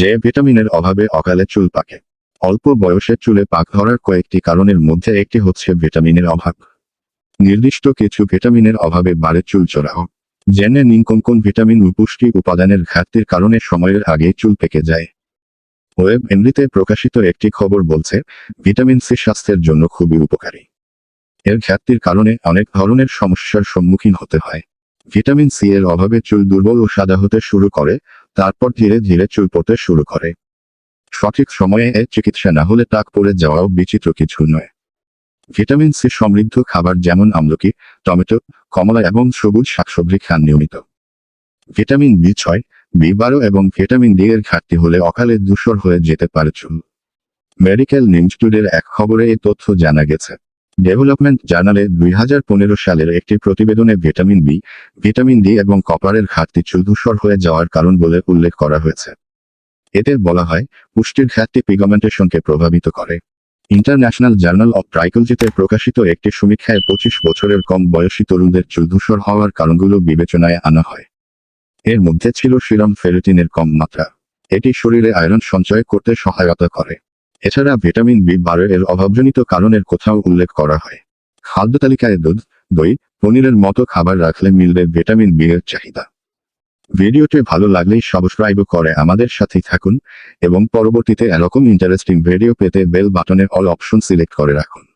যে ভিটামিনের অভাবে অকালে চুল পাকে। অল্প বয়সে চুলে পাক ধরার কয়েকটি কারণের মধ্যে একটি হচ্ছে ভিটামিনের অভাব। নির্দিষ্ট কিছু ভিটামিনের অভাবে বাড়ে চুল চড়াও। জেনে নিন কোন কোন ভিটামিন ও পুষ্টি উপাদানের ঘাটতির কারণে সময়ের আগেই চুল পেকে যায়। ওয়েব এমরিতে প্রকাশিত একটি খবর বলছে, ভিটামিন সি স্বাস্থ্যের জন্য খুবই উপকারী। এর ঘাটতির কারণে অনেক ধরনের সমস্যার সম্মুখীন হতে হয়। ভিটামিন সি এর অভাবে চুল দুর্বল ও সাদা হতে শুরু করে তারপর ধীরে ধীরে চুল পড়তে শুরু করে। সঠিক সময়ে এর চিকিৎসা না হলে টাক পড়ে যাওয়াও বিচিত্র কিছু নয়। ভিটামিন সি সমৃদ্ধ খাবার যেমন আমলকি, টমেটো, কমলা এবং সবুজ শাকসবজি খান নিয়মিত। ভিটামিন বি ছয়, বি বারো এবং ভিটামিন ডি এর ঘাটতি হলে অকালে ধূসর হয়ে যেতে পারে চুল। মেডিকেল ইনস্টিটিউটের এক খবরে এই তথ্য জানা গেছে। ডেভেলপমেন্ট জার্নালে দুই হাজার পনেরো সালের একটি প্রতিবেদনে ভিটামিন বি, ভিটামিন ডি এবং কপারের ঘাটতি চুল ধূসর হয়ে যাওয়ার কারণ বলে উল্লেখ করা হয়েছে। এতে বলা হয়, পুষ্টির ঘাটতি পিগমেন্টেশনকে প্রভাবিত করে। ইন্টারন্যাশনাল জার্নাল অব ট্রাইকোলজিতে প্রকাশিত একটি সমীক্ষায় পঁচিশ বছরের কম বয়সী তরুণদের চুল ধূসর হওয়ার কারণগুলো বিবেচনায় আনা হয়। এর মধ্যে ছিল সিরাম ফেরিটিনের কম মাত্রা। এটি শরীরে আয়রন সঞ্চয় করতে সহায়তা করে। এছাড়া ভিটামিন বি বারো এর অভাবজনিত কারণের কোথাও উল্লেখ করা হয়। খাদ্য তালিকায় দুধ, দই, পনিরের মতো খাবার রাখলে মিলবে ভিটামিন বি এর চাহিদা। ভিডিওটি ভালো লাগলেই সাবস্ক্রাইব করে আমাদের সাথেই থাকুন এবং পরবর্তীতে এরকম ইন্টারেস্টিং ভিডিও পেতে বেল বাটনে অল অপশন সিলেক্ট করে রাখুন।